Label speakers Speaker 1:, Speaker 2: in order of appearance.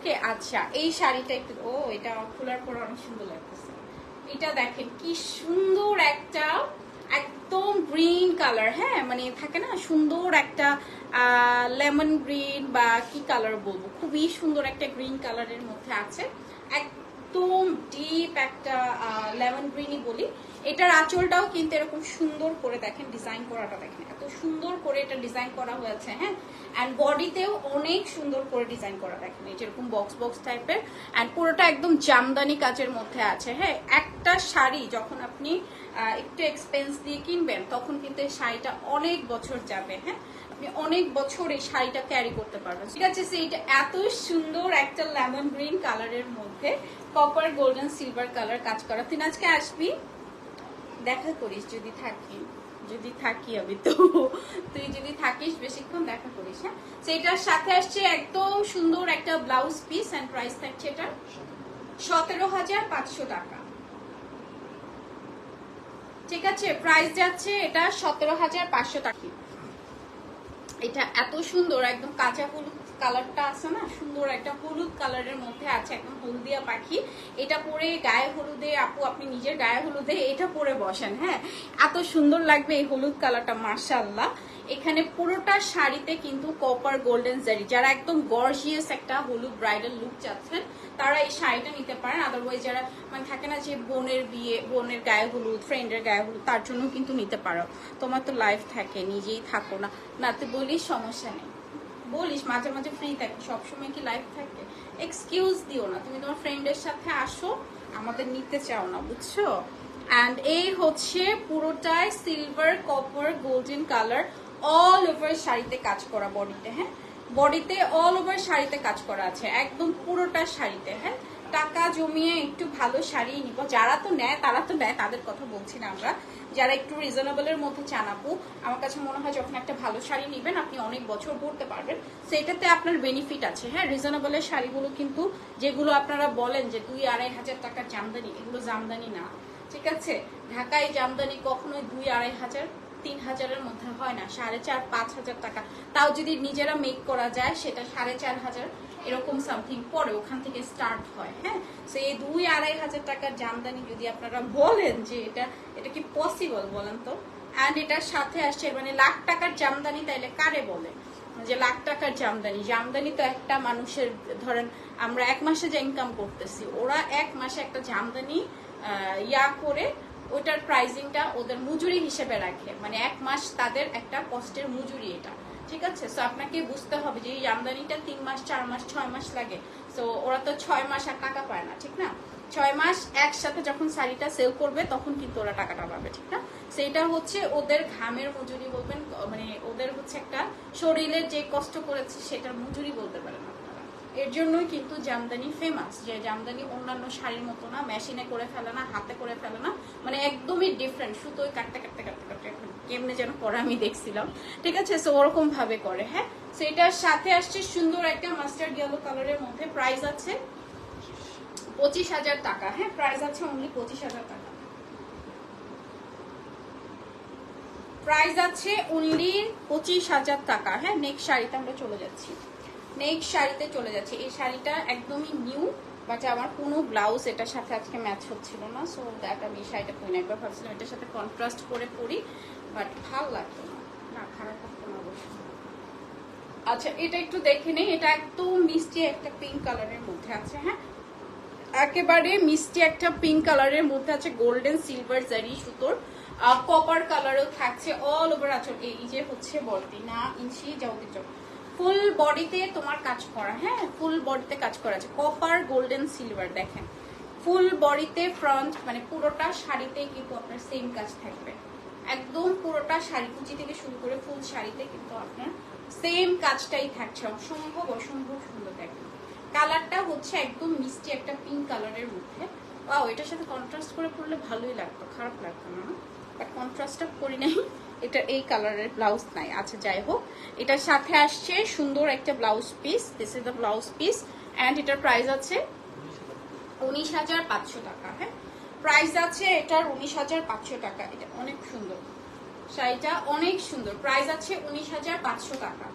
Speaker 1: ওকে আচ্ছা এই শাড়িটা একটু, ও, এটা খোলার পর অনেক সুন্দর লাগতেছে। এটা দেখেন, কি সুন্দর একটা একদম গ্রিন কালার হ্যাঁ? মানে থাকে না, সুন্দর একটা লেমন গ্রিন বা কি কালার বলব, খুবই সুন্দর একটা গ্রিন কালারের মধ্যে আছে। একদম ডিপ একটা লেমন গ্রিনই বলি, এটার আঁচলটাও কিন্তু এরকম সুন্দর করে দেখেন, ডিজাইন করাটা দেখেন, এত সুন্দর করে এটা ডিজাইন করা হয়েছে হ্যাঁ? অ্যান্ড বডিতেও অনেক সুন্দর করে ডিজাইন করা দেখেন, এই যেরকম বক্স বক্স টাইপের অ্যান্ড পুরোটা একদম জামদানি কাজের মধ্যে আছে হ্যাঁ? একটা শাড়ি যখন আপনি একটু এক্সপেন্স দিয়ে কিনবেন, তখন কিন্তু এই শাড়িটা অনেক বছর যাবে হ্যাঁ? আপনি অনেক বছর এই শাড়িটা ক্যারি করতে পারবেন। ঠিক আছে সেইটা এত সুন্দর একটা লেমন গ্রিন কালারের মধ্যে কপার গোল্ডেন সিলভার কালার কাজ করা। তুই না আজকে আসবি? দেখা করিস যদি থাকি। যদি থাকি আমি তো। তুই যদি থাকিস, বেশিক্ষণ দেখা করিস হ্যাঁ? সেটার সাথে আসছে একদম সুন্দর একটা ব্লাউজ পিস এন্ড প্রাইস থাকছে এটা সতেরো হাজার পাঁচশো টাকা। ঠিক আছে? প্রাইস যাচ্ছে এটা সতেরো হাজার পাঁচশো টাকা। এটা এত সুন্দর, একদম কাঁচা হলুদ কালারটা আছে না, সুন্দর একটা হলুদ কালারের মধ্যে আছে একদম হলদিয়া পাখি। এটা পরে গায়ে হলুদে, আপু আপনি নিজের গায়ে হলুদে এটা পরে বসেন হ্যাঁ? এত সুন্দর লাগবে এই হলুদ কালারটা মার্শাল্লাহ এখানে পুরোটা শাড়িতে কিন্তু কপার গোল্ডেন জারি যারা একদম গর্জিয়াস একটা হলুদ ব্রাইডাল লুক চাচ্ছেন, তারা এই শাড়িটা নিতে পারেন। আদারওয়াইজ যারা মানে থাকে না যে বোনের বিয়ে, বোনের গায়ে হলুদ ফ্রেন্ডের গায়ে হলুদ, তার জন্য কিন্তু নিতে পারো। তোমার তো লাইফ থাকে, নিজেই থাকো না। না তুই বলি সমস্যা নেই। বলিস, মাঝে মাঝে ফ্রি থাকি, সবসময় কি লাইফ থাকে? এক্সকিউজ দিও না, তুমি তোমার ফ্রেন্ডের সাথে আসো, আমাদের নিতে চাও না, বুঝছ? অ্যান্ড এই হচ্ছে পুরোটাই silver copper golden colour all over শাড়িতে কাজ করা বডিতে হ্যাঁ? বডিতে অল ওভার শাড়িতে কাজ করা আছে, একদম পুরোটা শাড়িতে হ্যাঁ? টাকা জমিয়ে একটু ভালো শাড়ি নিব। যারা তো নেয়, তারা তো নেয়, তাদের কথা বলছি না আমরা। যারা একটু রিজনেবলের মধ্যে চান আপু, আমার কাছে মনে হয় যখন একটা ভালো শাড়ি নেবেন, আপনি অনেক বছর পরতে পারবেন। সেটাতে আপনার বেনিফিট আছে। হ্যাঁ রিজনেবলের শাড়িগুলো কিন্তু, যেগুলো আপনারা বলেন যে দুই আড়াই হাজার টাকার জামদানি, এগুলো জামদানি না। ঠিক আছে? ঢাকায় জামদানি কখনোই দুই আড়াই হাজার তিন হাজারের মধ্যে হয় না, সাড়ে চার পাঁচ হাজার টাকা। তাও যদি নিজেরা মেক করা যায়, সেটা সাড়ে চার হাজার এরকম সামথিং পরে ওখান থেকে স্টার্ট হয় হ্যাঁ? তো এই দুই আড়াই হাজার টাকার জামদানি যদি আপনারা বলেন যে এটা এটা কি পসিবল বলেন তো? অ্যান্ড এটার সাথে আসছে মানে লাখ টাকার জামদানি তাইলে কারে বলে? যে লাখ টাকার জামদানি জামদানি তো একটা মানুষের, ধরেন আমরা এক মাসে যে ইনকাম করতেছি, ওরা এক মাসে একটা জামদানি ইয়া করে ওটার প্রাইজিংটা ওদের মজুরি হিসেবে রাখে। মানে এক মাস তাদের একটা কষ্টের মজুরি এটা। ঠিক আছে? সো আপনাকে বুঝতে হবে যে এই আমদানিটা তিন মাস, চার মাস, ছয় মাস লাগে। সো ওরা তো ছয় মাস আর টাকা পায় না, ঠিক না? ছয় মাস একসাথে যখন শাড়িটা সেল করবে, তখন কিন্তু ওরা টাকাটা পাবে, ঠিক না? সেইটা হচ্ছে ওদের ঘামের মজুরি বলবেন মানে ওদের হচ্ছে একটা শরীরের যে কষ্ট করেছে, সেটার মজুরি বলতে পারেন এর জন্যই কিন্তু জামদানি ফেমাস যে জামদানি অন্যান্য শাড়ির মতো না মেশিনে করে ফেলে না, হাতে করে ফেলে না মানে একদমই ডিফারেন্ট সুতোয় কাটতে কাটতে কাটতে কাটতে কেমনে যেন করে আমি দেখছিলাম। ঠিক আছে সো ওরকম ভাবে করে হ্যাঁ? সেটার সাথে আসছে সুন্দর একটা মাস্টার্ড ইয়েলো কালারের মধ্যে প্রাইস আছে পঁচিশ হাজার টাকা হ্যাঁ? প্রাইস আছে অনলি পঁচিশ হাজার টাকা। প্রাইস আছে অনলি পঁচিশ হাজার টাকা হ্যাঁ? নেক্সট শাড়িতে আমরা চলে যাচ্ছি। নেক্সট শাড়িতে চলে যাচ্ছি। এই শাড়িটা একদমই নিউ বাট আমার কোনো ব্লাউজ এটার সাথে আজকে ম্যাচ হচ্ছিল না সো দ্যাট আমি এই শাড়িটা পরি না। একবার ভাবছিলাম এটার সাথে কন্ট্রাস্ট করে পরি বাট ভালো লাগতো না। না, খারাপ লাগতো না অবশ্যই। আচ্ছা এটা একটু দেখে নেই। এটা একদম মিষ্টি একটা পিঙ্ক কালারের মধ্যে আছে হ্যাঁ? একেবারে মিষ্টি একটা পিঙ্ক কালারের মধ্যে আছে গোল্ডেন সিলভার জারি সুতোর। কপার কালারও থাকছে অল ওভার আচল এই যে হচ্ছে বলতি না ইঞ্চি যাও ফুল বডিতে তোমার কাজ করা হ্যাঁ? ফুল বডিতে কাজ করা আছে। কপার গোল্ডেন সিলভার দেখেন। ফুল বডিতে ফ্রন্ট মানে পুরোটা শাড়িতে কিন্তু আপনার সেম কাজ থাকবে। একদম পুরোটা শাড়ি, কুচি থেকে শুরু করে ফুল শাড়িতে কিন্তু আপনার সেম কাজটাই থাকছে। অসম্ভব অসম্ভব সুন্দর দেখেন। কালারটা হচ্ছে একদম মিষ্টি একটা পিঙ্ক কালারের মধ্যে। ওয়াও এটার সাথে কন্ট্রাস্ট করে পরলে ভালোই লাগতো, খারাপ লাগতো না। বাট কন্ট্রাস্টটা করি নাই। এটা এই কালারের ব্লাউজ নাই। আচ্ছা যাই হোক, এটার সাথে আসছে সুন্দর একটা blouse piece. This is the blouse piece and এটার প্রাইস আছে উনিশ হাজার পাঁচশো টাকা হ্যাঁ? প্রাইস আছে এটার উনিশ হাজার পাঁচশো টাকা। এটা অনেক সুন্দর। শাড়িটা অনেক সুন্দর। প্রাইস আছে উনিশ হাজার পাঁচশো টাকা।